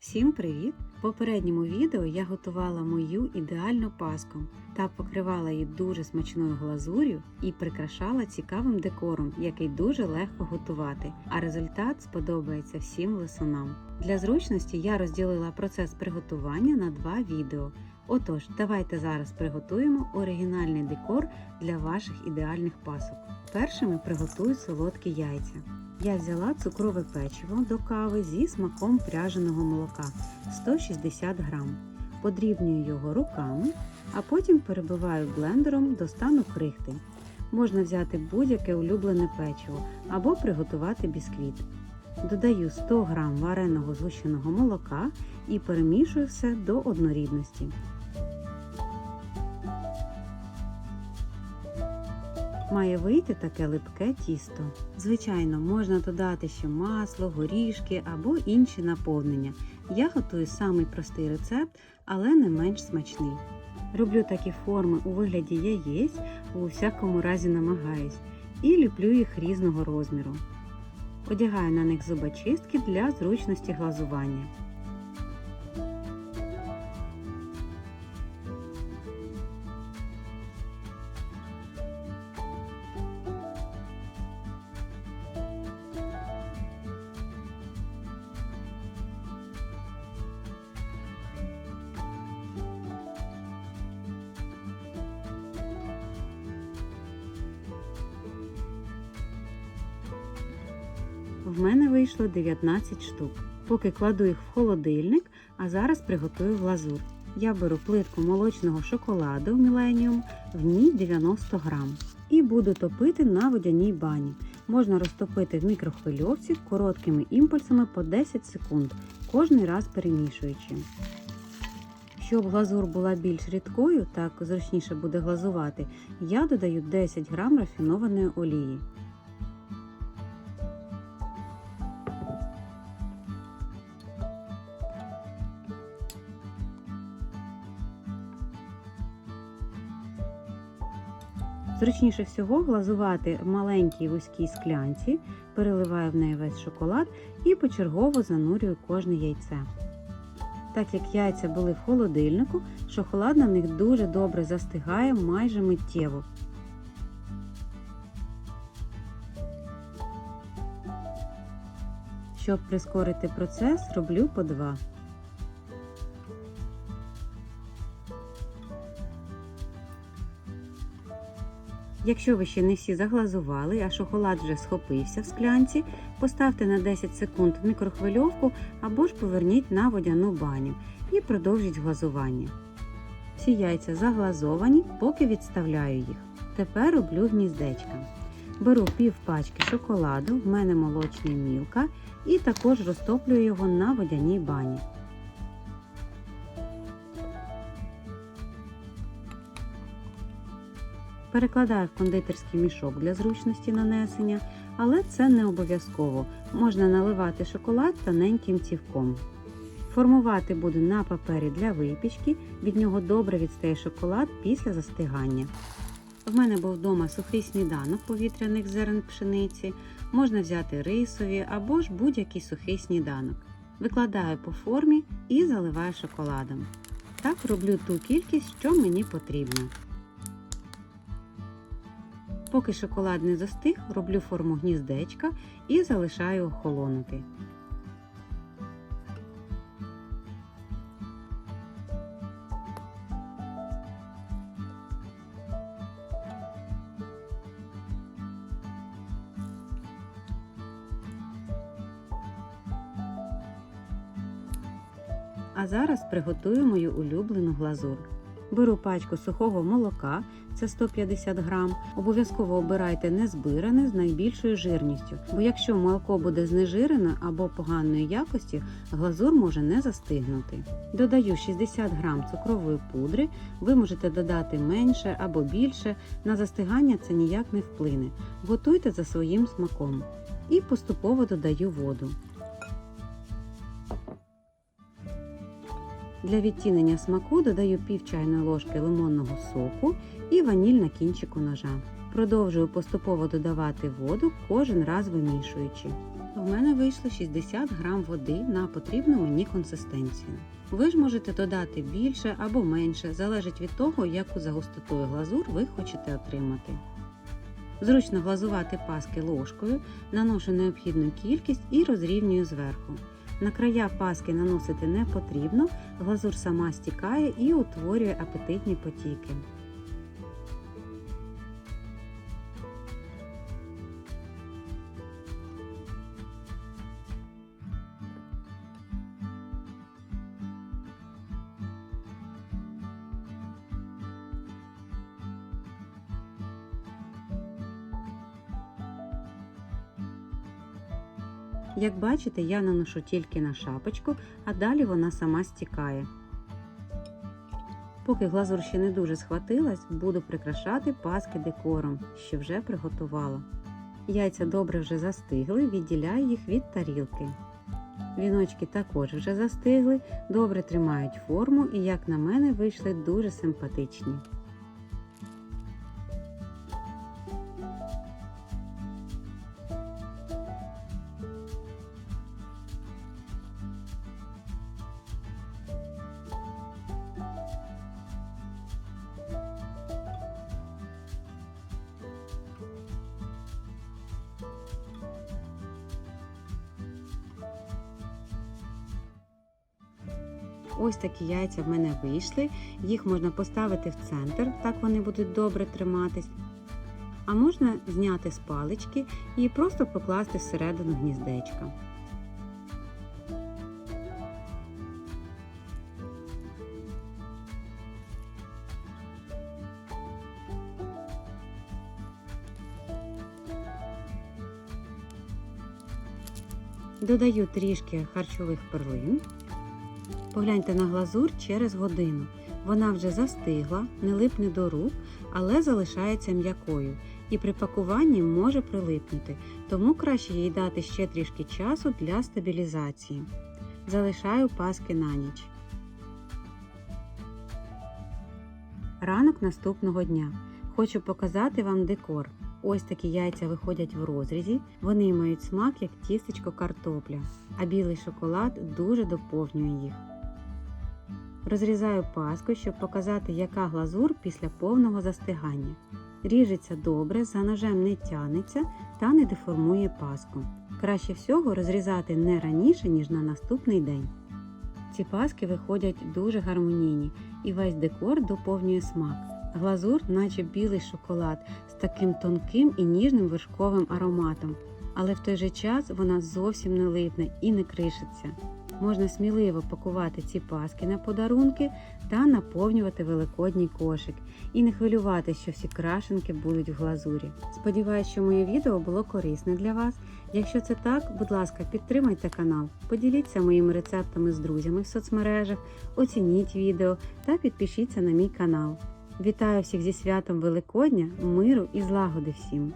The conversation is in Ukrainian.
Всім привіт! В попередньому відео я готувала мою ідеальну паску та покривала її дуже смачною глазур'ю і прикрашала цікавим декором, який дуже легко готувати, а результат сподобається всім лисунам. Для зручності я розділила процес приготування на два відео. Отож, давайте зараз приготуємо оригінальний декор для ваших ідеальних пасок. Першими приготую солодкі яйця. Я взяла цукрове печиво до кави зі смаком пряженого молока 160 грам. Подрібнюю його руками, а потім перебиваю блендером до стану крихти. Можна взяти будь-яке улюблене печиво або приготувати бісквіт. Додаю 100 г вареного згущеного молока і перемішую все до однорідності. Має вийти таке липке тісто. Звичайно, можна додати ще масло, горішки або інші наповнення. Я готую самий простий рецепт, але не менш смачний. Роблю такі форми у вигляді яєць, у всякому разі намагаюсь, і ліплю їх різного розміру. Одягаю на них зубочистки для зручності глазування. В мене вийшло 19 штук. Поки кладу їх в холодильник, а зараз приготую глазур. Я беру плитку молочного шоколаду Millennium, в ній 90 грам. І буду топити на водяній бані. Можна розтопити в мікрохвильовці короткими імпульсами по 10 секунд, кожний раз перемішуючи. Щоб глазур була більш рідкою, так зручніше буде глазувати, я додаю 10 грам рафінованої олії. Зручніше всього глазувати в маленькій вузькій склянці, переливаю в неї весь шоколад і почергово занурюю кожне яйце. Так як яйця були в холодильнику, шоколад на них дуже добре застигає майже миттєво. Щоб прискорити процес, роблю по два. Якщо ви ще не всі заглазували, а шоколад вже схопився в склянці, поставте на 10 секунд в мікрохвильовку або ж поверніть на водяну баню і продовжіть глазування. Всі яйця заглазовані, поки відставляю їх. Тепер роблю гніздечка. Беру пів пачки шоколаду, в мене молочний мілка, і також розтоплюю його на водяній бані. Перекладаю в кондитерський мішок для зручності нанесення, але це не обов'язково. Можна наливати шоколад тоненьким цівком. Формувати буду на папері для випічки, від нього добре відстає шоколад після застигання. В мене був вдома сухий сніданок повітряних зерен пшениці, можна взяти рисові або ж будь-який сухий сніданок. Викладаю по формі і заливаю шоколадом. Так роблю ту кількість, що мені потрібно. Поки шоколад не застиг, роблю форму гніздечка і залишаю охолонути. А зараз приготую мою улюблену глазур. Беру пачку сухого молока, це 150 грам. Обов'язково обирайте незбиране з найбільшою жирністю, бо якщо молоко буде знежирене або поганої якості, глазур може не застигнути. Додаю 60 грам цукрової пудри, ви можете додати менше або більше, на застигання це ніяк не вплине. Готуйте за своїм смаком. І поступово додаю воду. Для відтінення смаку додаю пів чайної ложки лимонного соку і ваніль на кінчику ножа. Продовжую поступово додавати воду, кожен раз вимішуючи. В мене вийшло 60 грам води на потрібну мені консистенцію. Ви ж можете додати більше або менше, залежить від того, яку за густотою глазур ви хочете отримати. Зручно глазувати паски ложкою, наношу необхідну кількість і розрівнюю зверху. На края паски наносити не потрібно, глазур сама стікає і утворює апетитні потіки. Як бачите, я наношу тільки на шапочку, а далі вона сама стікає. Поки глазур ще не дуже схватилась, буду прикрашати паски декором, що вже приготувала. Яйця добре вже застигли, відділяю їх від тарілки. Віночки також вже застигли, добре тримають форму і, як на мене, вийшли дуже симпатичні. Ось такі яйця в мене вийшли. Їх можна поставити в центр, так вони будуть добре триматись. А можна зняти з палички і просто покласти всередину гніздечка. Додаю трішки харчових перлин. Погляньте на глазур через годину. Вона вже застигла, не липне до рук, але залишається м'якою і при пакуванні може прилипнути, тому краще їй дати ще трішки часу для стабілізації. Залишаю паски на ніч. Ранок наступного дня. Хочу показати вам декор. Ось такі яйця виходять в розрізі, вони мають смак як тістечко картопля, а білий шоколад дуже доповнює їх. Розрізаю паску, щоб показати, яка глазур після повного застигання. Ріжеться добре, за ножем не тянеться та не деформує паску. Краще всього розрізати не раніше, ніж на наступний день. Ці паски виходять дуже гармонійні і весь декор доповнює смак. Глазур, наче білий шоколад, з таким тонким і ніжним вершковим ароматом, але в той же час вона зовсім не липне і не кришиться. Можна сміливо пакувати ці паски на подарунки та наповнювати великодній кошик і не хвилювати, що всі крашенки будуть в глазурі. Сподіваюсь, що моє відео було корисне для вас. Якщо це так, будь ласка, підтримайте канал, поділіться моїми рецептами з друзями в соцмережах, оцініть відео та підпишіться на мій канал. Вітаю всіх зі святом Великодня, миру і злагоди всім!